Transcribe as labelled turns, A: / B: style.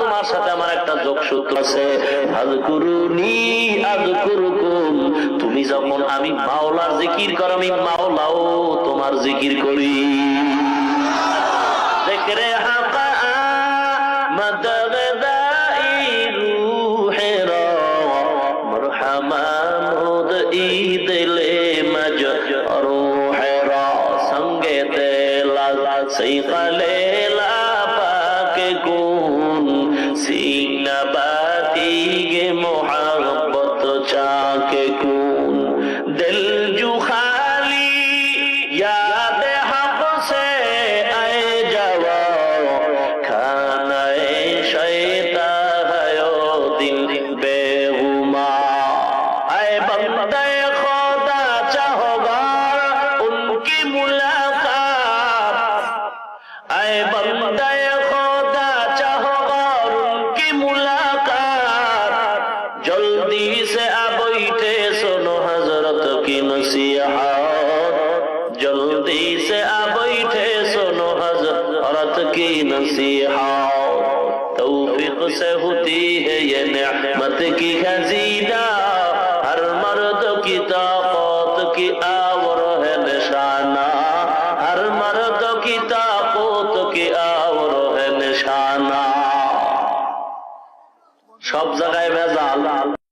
A: তোমার সাথে আমার একটা যোগ সূত্র আছে। আজকুরুনি আজকুরুকুম তুমি যখন আমি মাওলার জিকির কর, আমি মাওলাও তোমার জিকির করি। সঙ্গে দিল সেই কালে सीना गे मोहब्बत चाके कून दिल जू खाली याद हब से आए जवाओ खाना शैता हयो दिल बेगुमा आए बंदे खुदा चाहोगा उनकी मुलाकात आए যদি কি নসিহত। হে নেহমত কি খজিদা। কি তাকত কি আওর সব জায়গায় ভেজাল।